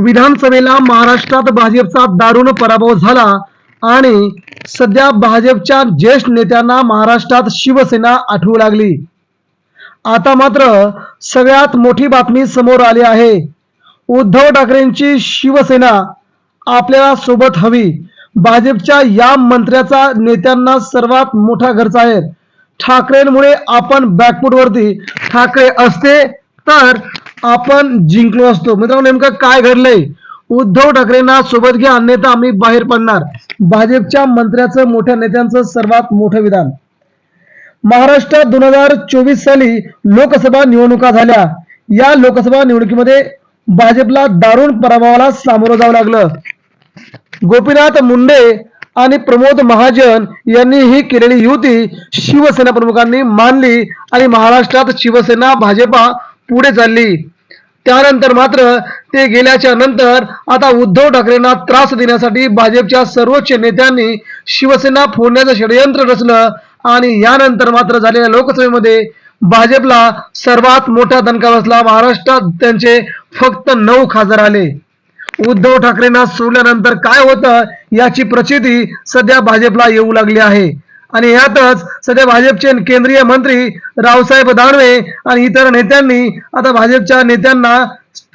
विधानसभेला महाराष्ट्रात भाजपचा दारुण पराभव झाला आणि सध्या भाजपच्या ज्येष्ठ नेत्यांना महाराष्ट्रात शिवसेना आठवू लागली. आता मात्र सगळ्यात मोठी बातमी समोर आली आहे. उद्धव ठाकरेंची शिवसेना आपल्याला सोबत हवी. भाजपच्या या मंत्र्याचा नेत्यांना सर्वात मोठा खर्च आहे. ठाकरेंमुळे आपण बॅकफुटवरती ठाकरे असते तर आपण जिंकलो असतो. मित्रांनो नेमकं काय घडलंय? उद्धव ठाकरेंना सोबत घ्या अन्यथा आम्ही बाहेर पडणार. भाजपच्या मंत्र्याचं मोठ्या नेत्यांचं सर्वात मोठं विधान. महाराष्ट्रात दोन हजार चोवीस साली लोकसभा निवडणुका झाल्या. या लोकसभा निवडणुकीमध्ये भाजपला दारुण पराभवाला सामोरं जावं लागलं. गोपीनाथ मुंडे आणि प्रमोद महाजन यांनी ही केलेली युती शिवसेना प्रमुखांनी मानली आणि महाराष्ट्रात शिवसेना भाजपा पुढे चालली. त्यानंतर मात्र ते गेल्याच्यानंतर आता उद्धव ठाकरेंना त्रास देण्यासाठी भाजपच्या सर्वोच्च नेत्यांनी शिवसेना फोडण्याचं षडयंत्र रचलं आणि यानंतर मात्र झालेल्या लोकसभेमध्ये भाजपला सर्वात मोठा दणका बसला. महाराष्ट्रात त्यांचे फक्त नऊ खासदार आले. उद्धव ठाकरेंना सोडल्यानंतर काय होतं याची प्रचिती सध्या भाजपला येऊ लागली आहे. आणि यातच सध्या भाजपचे केंद्रीय मंत्री रावसाहेब दानवे आणि इतर नेत्यांनी आता भाजपच्या नेत्यांना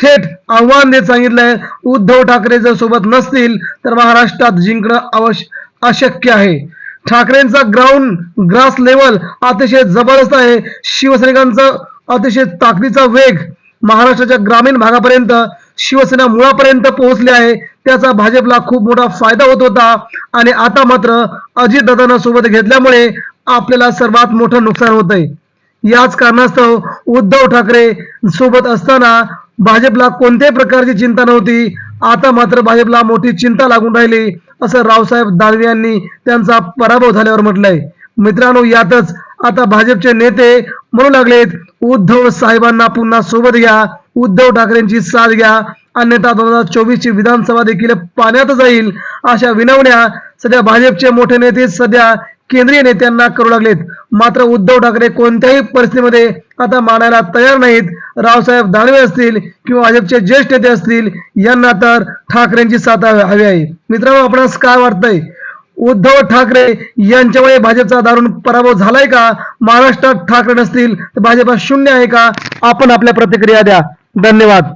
थेट आव्हान देत सांगितलंय उद्धव ठाकरे जर सोबत नसतील तर महाराष्ट्रात जिंकणं अवश्य अशक्य आहे. ठाकरेंचा ग्राउंड ग्रास लेवल अतिशय जबरदस्त आहे. शिवसैनिकांचा अतिशय ताकदीचा वेग महाराष्ट्राच्या ग्रामीण भागापर्यंत शिवसेना मुळापर्यंत पोहोचली आहे. त्याचा भाजपला खूप मोठा फायदा होत होता. आणि आता मात्र अजितदादांना सोबत घेतल्यामुळे आपल्याला सर्वात मोठं नुकसान होत आहे याच कारणास्तव उद्धव ठाकरे सोबत असताना भाजपला कोणत्याही प्रकारची चिंता नव्हती. आता मात्र भाजपला मोठी चिंता लागून राहिली असं रावसाहेब दानवे यांनी त्यांचा पराभव झाल्यावर म्हटलंय. मित्रांनो यातच आता भाजपचे नेते म्हणू लागलेत उद्धव साहेबांना पुन्हा सोबत घ्या उद्धव ठाकरेंची साथ घ्या अन्यथा दोन हजार चोवीसची विधानसभा देखील पाण्यात जाईल अशा विनवण्या सध्या भाजपचे मोठे नेते सध्या केंद्रीय नेत्यांना करू लागलेत. मात्र उद्धव ठाकरे कोणत्याही परिस्थितीमध्ये आता मानायला तयार नाहीत. रावसाहेब दानवे असतील किंवा भाजपचे ज्येष्ठ नेते असतील यांना तर ठाकरेंची साथ हवी हवी आहे. मित्रांनो आपणास काय वाटतंय? उद्धव ठाकरे यांच्यामुळे भाजपचा दारुण पराभव झालाय का? महाराष्ट्रात ठाकरे नसतील तर भाजपा शून्य आहे का? आपण आपल्या प्रतिक्रिया द्या. धन्यवाद.